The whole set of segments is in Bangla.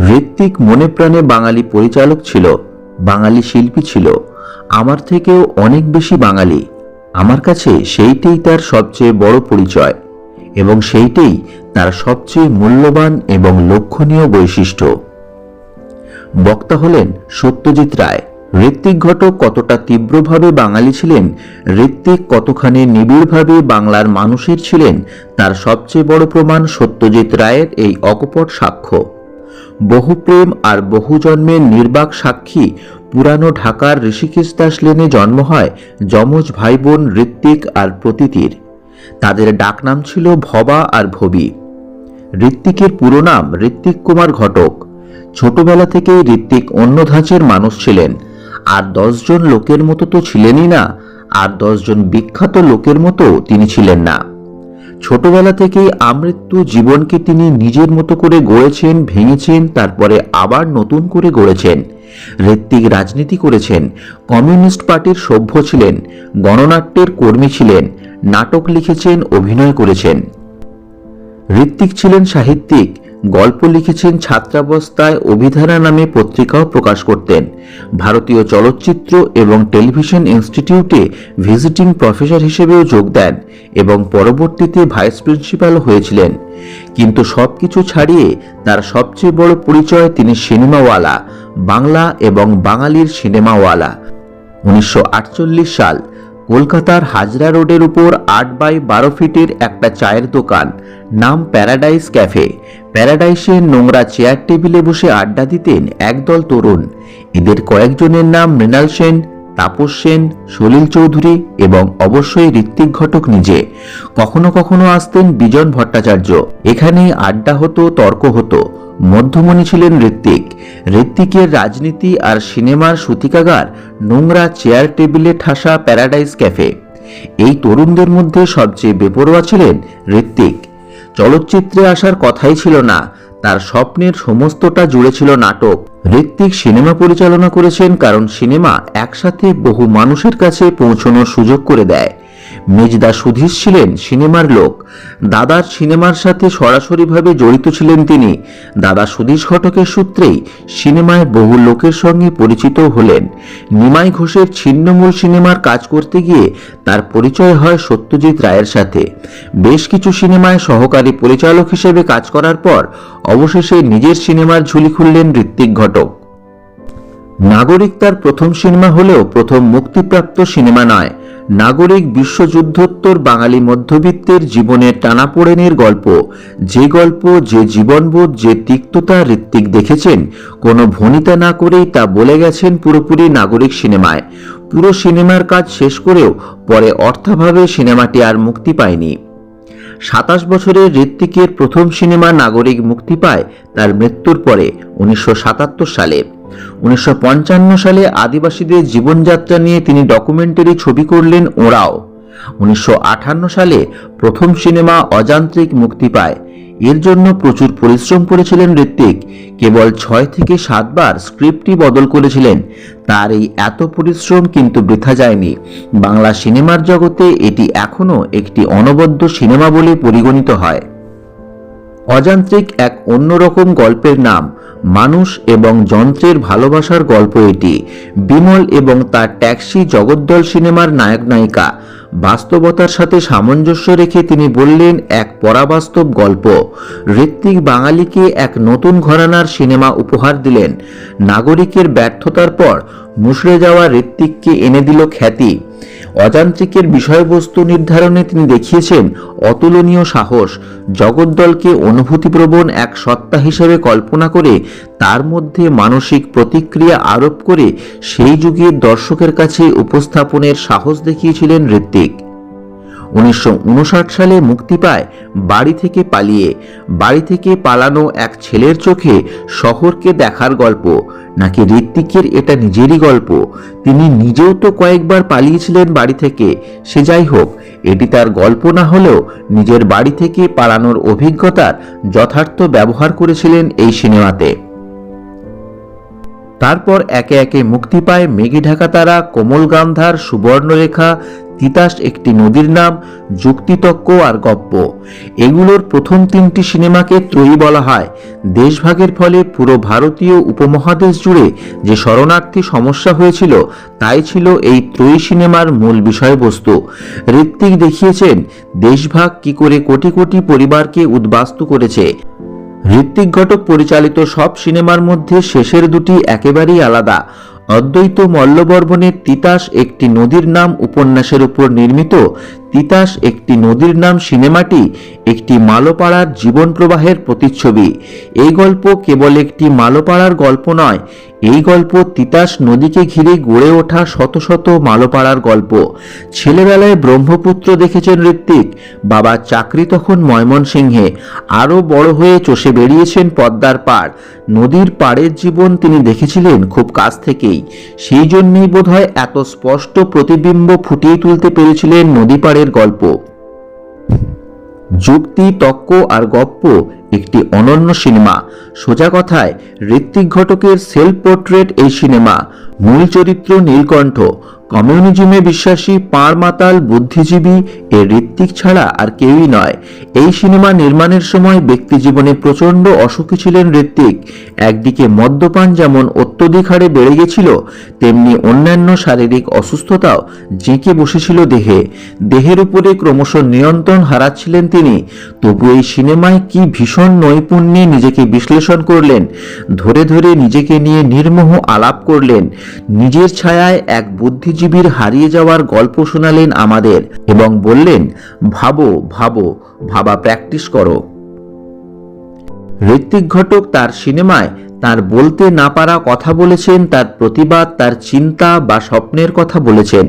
ঋত্বিক মনে প্রাণে বাঙালি পরিচালক ছিল, বাঙালি শিল্পী ছিল। আমার থেকেও অনেক বেশি বাঙালি। আমার কাছে সেইটাই তার সবচেয়ে বড় পরিচয় এবং সেইটাই তার সবচেয়ে মূল্যবান এবং লক্ষণীয় বৈশিষ্ট্য। বক্তা হলেন সত্যজিৎ রায়। ঋত্বিক ঘটক কতটা তীব্রভাবে বাঙালি ছিলেন, ঋত্বিক কতখানি নিবিড়ভাবে বাংলার মানুষের ছিলেন, তার সবচেয়ে বড় প্রমাণ সত্যজিৎ রায়ের এই অকপট সাক্ষ্য। বহু প্রেম আর বহু জন্মের নির্বাক সাক্ষী পুরানো ঢাকার ঋষিকেশ দাস লেনে জন্ম হয় যমজ ভাই বোন ঋত্বিক আর প্রতীতির। তাদের ডাকনাম ছিল ভবা আর ভবি। ঋত্বিকের পুরো নাম ঋত্বিক কুমার ঘটক। ছোটবেলা থেকেই ঋত্বিক অন্য ধাঁচের মানুষ ছিলেন। আর দশজন লোকের মতো তো ছিলেনই না, আর দশজন বিখ্যাত লোকের মতো তিনি ছিলেন না। ছোটবেলা থেকেই আমৃত্যু জীবনকে তিনি নিজের মতো করে গড়েছেন, ভেঙেছেন, তারপরে আবার নতুন করে গড়েছেন। ঋত্বিক রাজনীতি করেছেন, কমিউনিস্ট পার্টির সভ্য ছিলেন, গণনাট্যের কর্মী ছিলেন, নাটক লিখেছেন, অভিনয় করেছেন। ঋত্বিক ছিলেন সাহিত্যিক। গল্প লিখেছেন ছাত্রাবস্থায় অভিধারা নামে পত্রিকাও প্রকাশ করতেন। ভারতীয় চলচ্চিত্র এবং টেলিভিশন ইনস্টিটিউটে ভিজিটিং প্রফেসর হিসেবেও যোগ দেন এবং পরবর্তীতে ভাইস প্রিন্সিপাল হয়েছিলেন। কিন্তু সবকিছু ছাড়িয়ে তার সবচেয়ে বড় পরিচয় তিনি সিনেমাওয়ালা, বাংলা এবং বাঙালির সিনেমাওয়ালা। উনিশশো আটচল্লিশ সাল কলকাতার হাজরা রোডের উপর আট বাই বারো ফিটের একটা চায়ের দোকান, নাম প্যারাডাইস ক্যাফে। প্যারাডাইসের নোংরা চেয়ার টেবিলে বসে আড্ডা দিতেন একদল তরুণ। এদের কয়েকজনের নাম মৃণাল সেন, তাপস সেন, সলিল চৌধুরী এবং অবশ্যই ঋত্বিক ঘটক নিজে। কখনো কখনো আসতেন বিজন ভট্টাচার্য। এখানেই আড্ডা হতো, তর্ক হতো। মধ্যমণি ছিলেন ঋত্বিক। ঋত্বিকের রাজনীতি আর সিনেমার সূতিকাগার নোংরা চেয়ার টেবিলে ঠাসা প্যারাডাইস ক্যাফে। এই তরুণদের মধ্যে সবচেয়ে বেপরোয়া ছিলেন ঋত্বিক। চলচ্চিত্রে আসার কথাই ছিল না, তার স্বপ্নের সমস্তটা জুড়ে ছিল নাটক। ঋত্বিক সিনেমা পরিচালনা করেছেন কারণ সিনেমা একসাথে বহু মানুষের কাছে পৌঁছানোর সুযোগ করে দেয়। মেজদা সুধীর ছিলেন সিনেমার লোক। দাদার সিনেমার সাথে সরাসরিভাবে জড়িত ছিলেন তিনি। দাদা সুধীর ঘটকের সূত্রেই সিনেমায় বহু লোকের সঙ্গে পরিচিত হলেন। নিমাই ঘোষের ছিন্নমূল সিনেমার কাজ করতে গিয়ে তার পরিচয় হয় সত্যজিৎ রায়ের সাথে। বেশ কিছু সিনেমায় সহকারী পরিচালক হিসেবে কাজ করার পর অবশেষে নিজের সিনেমার ঝুলি খুললেন ঋত্বিক ঘটক। নাগরিক তার প্রথম সিনেমা হলেও প্রথম মুক্তিপ্রাপ্ত সিনেমা নয়। নাগরিক বিশ্বযুদ্ধোত্তর বাঙালি মধ্যবিত্তের জীবনের টানাপোড়েনের গল্প। যে গল্প, যে জীবনবোধ, যে তিক্ততা ঋত্বিক দেখেছেন, কোনো ভনিতা না করেই তা বলে গেছেন পুরোপুরি নাগরিক সিনেমায়। পুরো সিনেমার কাজ শেষ করেও পরে অর্থাভাবে সিনেমাটি আর মুক্তি পায়নি। সাতাশ বছরের ঋত্বিকের প্রথম সিনেমা নাগরিক মুক্তি পায় তার মৃত্যুর পরে, উনিশশো সাতাত্তর সালে। উনিশশো পঞ্চান্ন সালে আদিবাসীদের জীবনযাত্রা নিয়ে তিনি ডকুমেন্টারি ছবি করলেন ওরাও। উনিশশো সালে প্রথম সিনেমা অযান্ত্রিক মুক্তি পায়। এর জন্য প্রচুর পরিশ্রম করেছিলেন ঋত্বিক। কেবল ছয় থেকে সাতবার স্ক্রিপ্টটি বদল করেছিলেন। তার এই এত পরিশ্রম কিন্তু বৃথা যায়নি। বাংলা সিনেমার জগতে এটি এখনও একটি অনবদ্য সিনেমা বলে পরিগণিত হয়। অযান্ত্রিক এক অন্যরকম গল্পের নাম মানুষ এবং যন্ত্রের ভালোবাসার গল্প এটি। বিমল এবং তার ট্যাক্সি জগদ্দল সিনেমার নায়ক নায়িকা। বাস্তবতার সাথে সামঞ্জস্য রেখে তিনি বললেন, এক পরাবাস্তব গল্প। ঋত্বিক বাঙালিকে এক নতুন ঘরানার সিনেমা উপহার দিলেন। নাগরিকের ব্যর্থতার পর মুশড়ে যাওয়া ঋত্বিককে এনে দিল খ্যাতি। অযান্ত্রিকের বিষয়বস্তু নির্ধারণে তিনি দেখিয়েছেন অতুলনীয় সাহস। জগদ্দলকে অনুভূতিপ্রবণ এক সত্তা হিসেবে কল্পনা করে তার মধ্যে মানসিক প্রতিক্রিয়া আরোপ করে সেই যুগের দর্শকের কাছে উপস্থাপনের সাহস দেখিয়েছিলেন ঋত্বিক উনিশশো সালে মুক্তি পায় বাড়ি থেকে পালিয়ে, বাড়ি থেকে পালানো এক ছেলের চোখে শহরকে দেখার গল্প। নাকি ঋত্বিকের এটা নিজেরই গল্প? তিনি নিজেও তো কয়েকবার পালিয়েছিলেন বাড়ি থেকে। সে যাই হোক, এটি তার গল্প না হলেও নিজের বাড়ি থেকে পালানোর অভিজ্ঞতার যথার্থ ব্যবহার করেছিলেন এই সিনেমাতে। তারপর একে একে মুক্তি পায় মেঘে ঢাকা তারা, কোমল গান্ধার সুবর্ণরেখা, তিতাস একটি নদীর নাম, যুক্তিতক্ক আর গপ্প। এগুলোর প্রথম তিনটি সিনেমাকে ত্রয়ী বলা হয়। দেশভাগের ফলে পুরো ভারতীয় উপমহাদেশ জুড়ে যে শরণার্থী সমস্যা হয়েছিল, তাই ছিল এই ত্রয়ী সিনেমার মূল বিষয়বস্তু। ঋত্বিক দেখিয়েছেন, দেশভাগ কি করে কোটি কোটি পরিবারকে উদ্বাস্তু করেছে। ঋত্বিক ঘটক পরিচালিত সব সিনেমার মধ্যে শেষের দুটি একেবারেই আলাদা। অদ্বৈত মল্লবর্মণের তিতাস একটি নদীর নাম উপন্যাসের উপর নির্মিত তিতাস একটি নদীর নাম সিনেমাটি একটি মালোপাড়ার জীবন প্রবাহের প্রতিচ্ছবি। এই গল্প কেবল একটি মালোপাড়ার গল্প নয়, এই গল্প তিতাস নদীকে ঘিরে গড়ে ওঠা শত শত মালোপাড়ার গল্প। ছেলেবেলায় ব্রহ্মপুত্র দেখেছেন ঋত্বিক, বাবা চাকরি তখন ময়মনসিংহে, আরও বড় হয়ে চষে বেরিয়েছেন পদ্মার পাড়। নদীর পাড়ের জীবন তিনি দেখেছিলেন খুব কাছ থেকেই। সেই জন্যই বোধহয় এত স্পষ্ট প্রতিবিম্ব ফুটিয়ে তুলতে পেরেছিলেন নদী পাড়ের গল্প। যুক্তি, তক্ক আর গপ্প একটি অনন্য সিনেমা। সোজা কথায়, ঋত্বিক ঘটকের সেলফ পোর্ট্রেট এই সিনেমা। মূল চরিত্র নীলকণ্ঠ। কমিউনিজমে বিশ্বাসী পাঁড় মাতাল বুদ্ধিজীবী এ ঋত্বিক ছাড়া আর কেউই নয়। এই সিনেমা নির্মাণের সময় ব্যক্তি জীবনে প্রচণ্ড অসুখী ছিলেন ঋত্বিক। একদিকে মদ্যপান যেমন অত্যধিক হারে বেড়ে গেছিল, তেমনি অন্যান্য শারীরিক অসুস্থতাও জেঁকে বসেছিল দেহে। দেহের উপরে ক্রমশ নিয়ন্ত্রণ হারাচ্ছিলেন তিনি। তবু এই সিনেমায় কি ভীষণ নৈপুণ্যে নিজেকে বিশ্লেষণ করলেন, ধরে ধরে নিজেকে নিয়ে নির্মোহ আলাপ করলেন, নিজের ছায়ায় এক বুদ্ধিজীবীর হারিয়ে যাওয়ার গল্প শোনালেন আমাদের এবং বললেন, ভাবো ভাবো, ভাবা প্র্যাকটিস করো। ঋত্বিক ঘটক তার সিনেমায় তার বলতে না পারা কথা বলেছেন, তার প্রতিবাদ, তার চিন্তা বা স্বপ্নের কথা বলেছেন।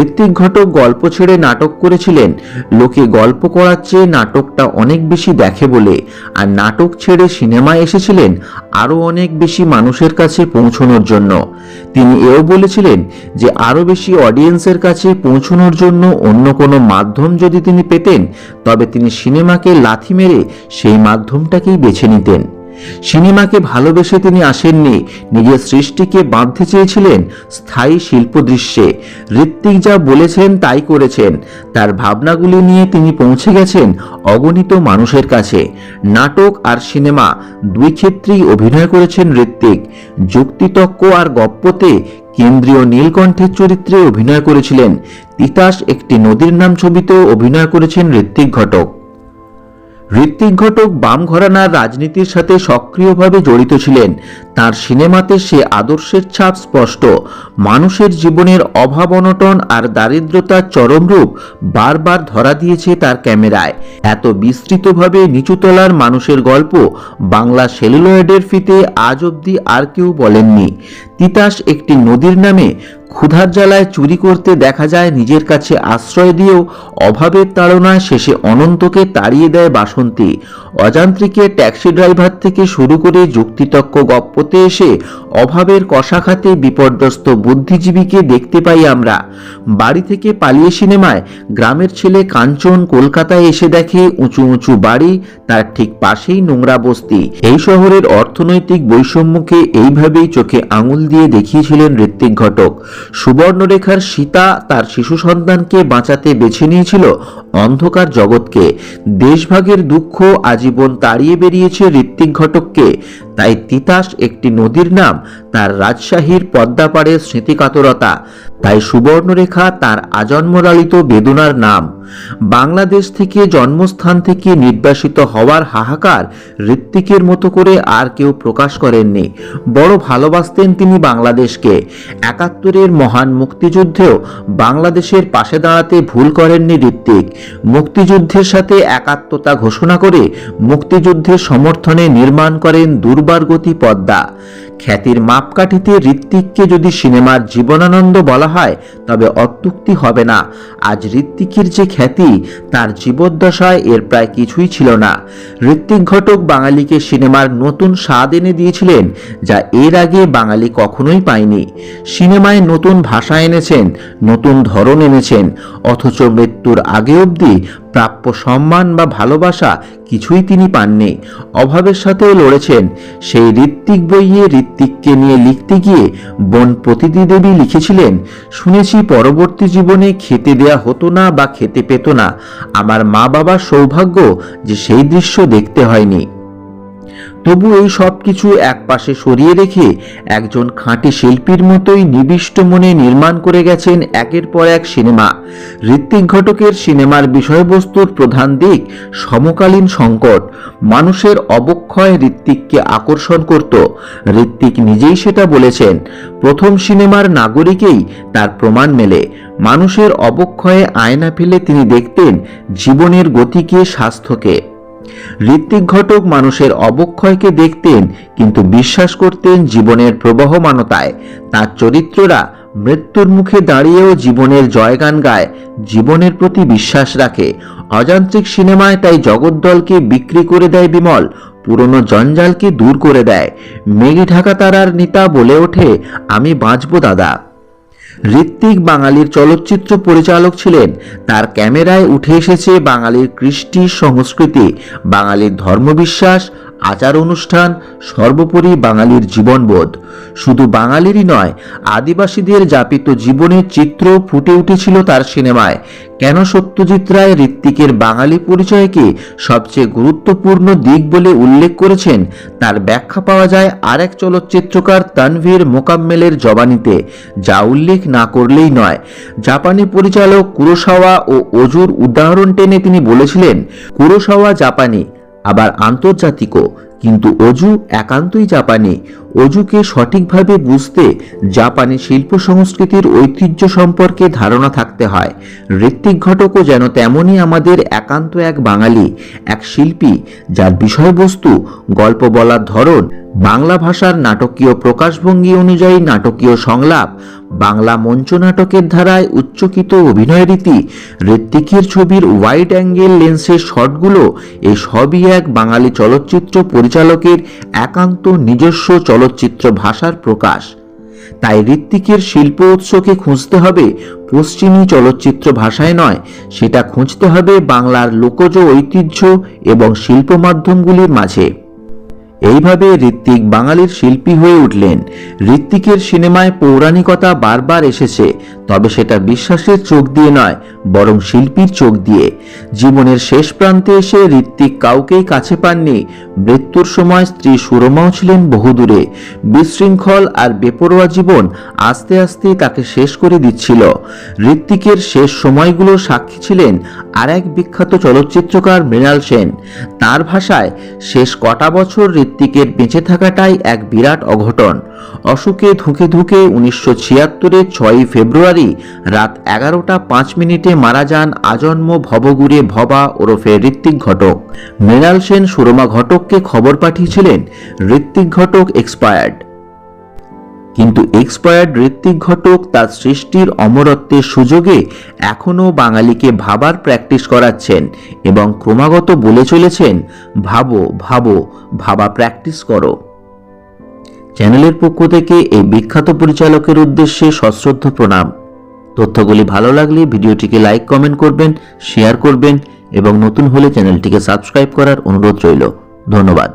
ঋত্বিক ঘটক গল্প ছেড়ে নাটক করেছিলেন। লোকে গল্প করার চেয়ে নাটকটা অনেক বেশি দেখে বলে। আর নাটক ছেড়ে সিনেমায় এসেছিলেন আরও অনেক বেশি মানুষের কাছে পৌঁছানোর জন্য। তিনি এও বলেছিলেন যে, আরও বেশি অডিয়েন্সের কাছে পৌঁছানোর জন্য অন্য কোনো মাধ্যম যদি তিনি পেতেন, তবে তিনি সিনেমাকে লাথি মেরে সেই মাধ্যমটাকেই বেছে নিতেন। সিনেমাকে ভালোবেসে তিনি আসেননি, নিজের সৃষ্টিকে বাঁধতে চেয়েছিলেন স্থায়ী শিল্প দৃশ্যে। ঋত্বিক যা বলেছেন তাই করেছেন। তার ভাবনাগুলি নিয়ে তিনি পৌঁছে গেছেন অগণিত মানুষের কাছে। নাটক আর সিনেমা দুই ক্ষেত্রেই অভিনয় করেছেন ঋত্বিক যুক্তিতক্ক আর গপ্পতে কেন্দ্রীয় নীলকণ্ঠের চরিত্রে অভিনয় করেছিলেন। তিতাস একটি নদীর নাম ছবিতেও অভিনয় করেছেন ঋত্বিক ঘটক। ঋত্বিক ঘটক বাম ঘরানার রাজনীতির সাথে সক্রিয়ভাবে জড়িত ছিলেন। তার সিনেমাতে সে আদর্শের ছাপ স্পষ্ট। মানুষের জীবনের অভাব অনটন আর দারিদ্রতার চরম রূপ বারবার ধরা দিয়েছে তার ক্যামেরায়। এত বিস্তৃতভাবে নিচুতলার মানুষের গল্প বাংলা সেলুলয়েডের ফিতে আজ অবধি আর কেউ বলেননি। তিতাস একটি নদীর নামে ক্ষুধার জ্বালায় চুরি করতে দেখা যায় নিজের কাছে আশ্রয় দিয়েও অভাবের তাড়নায় শেষে অনন্তকে তাড়িয়ে দেয় বাসন্তী। অযান্ত্রিকে ট্যাক্সি ড্রাইভার থেকে শুরু করে যুক্তিতক্ক গপ্পতে এসে অভাবের কষাঘাতে বিপর্যস্ত বুদ্ধিজীবীকে দেখতে পাই আমরা। বাড়ি থেকে পালিয়ে সিনেমায় গ্রামের ছেলে কাঞ্চন কলকাতায় এসে দেখে উঁচু উঁচু বাড়ি, তার ঠিক পাশেই নোংরা বস্তি। এই শহরের অর্থনৈতিক বৈষম্যকে এইভাবেই চোখে আঙুল দিয়ে দেখিয়েছিলেন ঋত্বিক ঘটক। সুবর্ণরেখার সীতা তার শিশু সন্তানকে বাঁচাতে বেছে নিয়েছিল অন্ধকার জগৎকে। দেশভাগের দুঃখ আজীবন তাড়িয়ে বেরিয়েছে ঋত্বিক ঘটককে। তাই তিতাস একটি নদীর নাম, তার রাজশাহীর পদ্মাপাড়ের স্মৃতিকাতরতা। তাই সুবর্ণরেখা তার আজন্মলালিত বেদনার নাম। বাংলাদেশ থেকে জন্মস্থান থেকে নির্বাসিত হওয়ার হাহাকার ঋত্বিকের মতো করে আর কেউ প্রকাশ করেননি। বড় ভালোবাসতেন তিনি বাংলাদেশকে। একাত্তরের মহান মুক্তিযুদ্ধেও বাংলাদেশের পাশে দাঁড়াতে ভুল করেননি ঋত্বিক। মুক্তিযুদ্ধের সাথে একাত্মতা ঘোষণা করে মুক্তিযুদ্ধের সমর্থনে নির্মাণ করেন দুর্বার গতি পদ্মা। খ্যাতির মাপকাঠিতে ঋত্বিককে যদি সিনেমার জীবনানন্দ বলা হয়, তবে অত্যুক্তি হবে না। আজ ঋত্বিকের যে খ্যাতি, তার জীবদ্দশায় এর প্রায় কিছুই ছিল না। ঋত্বিক ঘটক বাঙালিকে সিনেমার নতুন স্বাদ এনে দিয়েছিলেন, যা এর আগে বাঙালি কখনোই পায়নি। সিনেমায় নতুন ভাষা এনেছেন, নতুন ধরন এনেছেন, অথচ মৃত্যুর আগে অবধি প্রাপ্য সম্মান বা ভালোবাসা কিছুই তিনি পাননি। অভাবের সাথেও লড়েছেন। সেই ঋত্বিক বইয়ে ঋত্বিককে নিয়ে লিখতে গিয়ে বোন প্রতিদি দেবী লিখেছিলেন, শুনেছি পরবর্তী জীবনে খেতে দেয়া হতো না বা খেতে পেত না। আমার মা বাবার সৌভাগ্য যে সেই দৃশ্য দেখতে হয়নি। তবু এই সব কিছু একপাশে সরিয়ে রেখে একজন খাঁটি শিল্পীর মতোই নিবিষ্ট মনে নির্মাণ করে গেছেন একের পর এক সিনেমা। ঋত্বিক ঘটকের সিনেমার বিষয়বস্তুর প্রধান দিক সমকালীন সংকট। মানুষের অবক্ষয় ঋত্বিককে আকর্ষণ করত। ঋত্বিক নিজেই সেটা বলেছেন, প্রথম সিনেমার নাগরিকেই তার প্রমাণ মেলে। মানুষের অবক্ষয়ে আয়না ফেলে তিনি দেখতেন জীবনের গতিকে, স্বাস্থ্যকে। ঋত্বিক ঘটক মানুষের অবক্ষয়কে দেখতেন, কিন্তু বিশ্বাস করতেন জীবনের প্রবহমানতায়। তার চরিত্ররা মৃত্যুর মুখে দাঁড়িয়েও জীবনের জয়গান গায়, জীবনের প্রতি বিশ্বাস রাখে। অযান্ত্রিক সিনেমায় তাই জগদ্দলকে বিক্রি করে দেয় বিমল, পুরনো জঞ্জালকে দূর করে দেয়। মেঘে ঢাকা তারার নেতা বলে ওঠে, আমি বাঁচব দাদা। ঋত্বিক বাঙালির চলচ্চিত্র পরিচালক ছিলেন। তার ক্যামেরায় উঠে এসেছে বাঙালির কৃষ্টি সংস্কৃতি বাঙালির ধর্মবিশ্বাস আচার অনুষ্ঠান সর্বোপরি বাঙালির জীবনবোধ। শুধু বাঙালিরই নয়, আদিবাসীদের যাপিত জীবনের চিত্র ফুটে উঠেছিল তার সিনেমায়। কেন সত্যজিৎ রায় ঋত্বিকের বাঙালি পরিচয়কে সবচেয়ে গুরুত্বপূর্ণ দিক বলে উল্লেখ করেছেন, তার ব্যাখ্যা পাওয়া যায় আরেক চলচ্চিত্রকার তানভীর মোকাম্মেলের জবানিতে, যা উল্লেখ না করলেই নয়। জাপানি পরিচালক কুরোসাওয়া ও অজুর উদাহরণ টেনে তিনি বলেছিলেন, কুরোসাওয়া জাপানি আবার আন্তর্জাতিকও কিন্তু অজু একান্তই জাপানি অজুকে সঠিকভাবে বুঝতে জাপানি শিল্প সংস্কৃতির ঐতিহ্য সম্পর্কে ধারণা থাকতে হয়। ঋত্বিক ঘটকও যেন তেমনই আমাদের একান্ত এক বাঙালি, এক শিল্পী, যার বিষয়বস্তু, গল্প বলার ধরন, বাংলা ভাষার নাটকীয় প্রকাশভঙ্গি অনুযায়ী নাটকীয় সংলাপ, বাংলা মঞ্চ নাটকের ধারায় উচ্চকিত অভিনয় রীতি, ঋত্বিকের ছবির ওয়াইড অ্যাঙ্গেল লেন্সের শটগুলো এই সবই এক বাঙালি চলচ্চিত্র পরিচালকের একান্ত নিজস্ব চলচ্চিত্র ভাষার প্রকাশ। তাই ঋত্বিকের শিল্প উৎসকে খুঁজতে হবে পশ্চিমী চলচ্চিত্র ভাষায় নয়, সেটা খুঁজতে হবে বাংলার লোকজ ঐতিহ্য এবং শিল্প মাধ্যমগুলির মাঝে। এইভাবে ঋত্বিক বাঙালির শিল্পী হয়ে উঠলেন। ঋত্বিকের সিনেমায় পৌরাণিকতা বারবার এসেছে তবে সেটা বিশ্বাসের চোখ দিয়ে নয়, বরং শিল্পীর চোখ দিয়ে। জীবনের শেষ প্রান্তে এসে ঋত্বিক কাউকেই কাছে পাননি। মৃত্যুর সময় স্ত্রী সুরমাও ছিলেন বহুদূরে। বিশৃঙ্খল আর বেপরোয়া জীবন আস্তে আস্তে তাকে শেষ করে দিচ্ছিল। ঋত্বিকের শেষ সময়গুলো সাক্ষী ছিলেন আর এক বিখ্যাত চলচ্চিত্রকার মৃণাল সেন। তার ভাষায়, শেষ কটা বছর ঋত্বিকের বেঁচে থাকাটাই এক বিরাট অঘটন। অসুখে ধুকে ধুকে উনিশশো ছিয়াত্তরের ছয়ই ফেব্রুয়ারি রাত এগারোটা পাঁচ মিনিটে মারা যান আজন্ম ভবগুরে ভবা ওরফে ঋত্বিক ঘটক। মৃণাল সেন সুরমা ঘটককে খবর পাঠিয়েছিলেন, ঋত্বিক ঘটক এক্সপায়ার্ড কিন্তু এক্সপায়ার্ড ঋত্বিক ঘটক তার সৃষ্টির অমরত্বের সুযোগে এখনও বাঙালিকে ভাবার প্র্যাকটিস করাচ্ছেন এবং ক্রমাগত বলে চলেছেন, ভাবো ভাবো, ভাবা প্র্যাকটিস করো। চ্যানেলের পক্ষ থেকে এই বিখ্যাত পরিচালকের উদ্দেশ্যে সশ্রদ্ধ প্রণাম। তথ্যগুলি ভালো লাগলে ভিডিওটিকে লাইক, কমেন্ট করবেন, শেয়ার করবেন এবং নতুন হলে চ্যানেলটিকে সাবস্ক্রাইব করার অনুরোধ রইল। ধন্যবাদ।